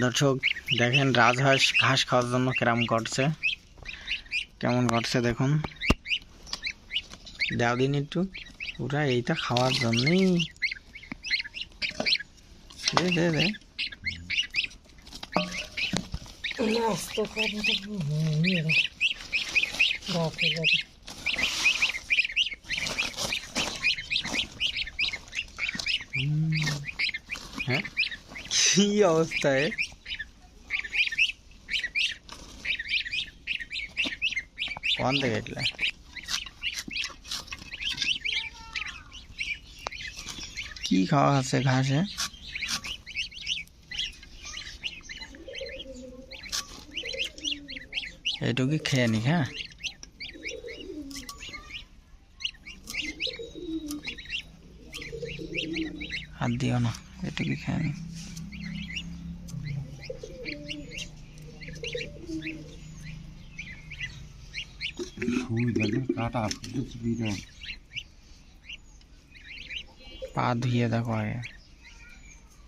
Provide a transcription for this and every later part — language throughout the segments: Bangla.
দর্শক, দেখেন রাজহাঁস ঘাস খাওয়ার জন্য কেরাম করছে। কেমন করছে দেখুন। দাও দিন একটু। ওরা এইটা খাওয়ার জন্যই। হ্যাঁ? কি অবস্থায় কোন থেকে এটলে কি খাওয়া আছে ঘাসে? এইটুকু খেয়ে নি হ্যাঁ? হাত দিও না, এটুকু খেয়ে নি সুই দেখেন কাটা ফুটেছে বিরাট পা ধুয়ে দেখো আগে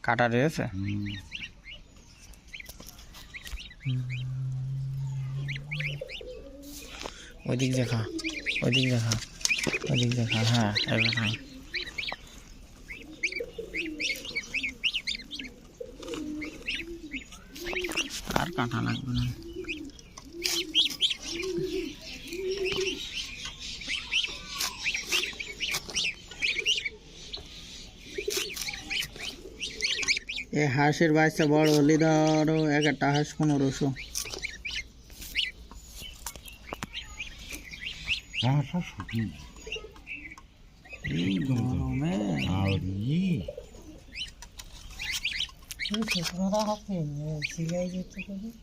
কাটা রয়েছে ওইদিক দেখা ওইদিক দেখা ওইদিক দেখা হ্যাঁ এবার হ্যাঁ কাটা লাগবে না। এ হাঁসের বাচ্চা বড় হলে ধরো এক একটা হাঁস পনেরোশো। 今日、職場学園の知り合いで行ったけど。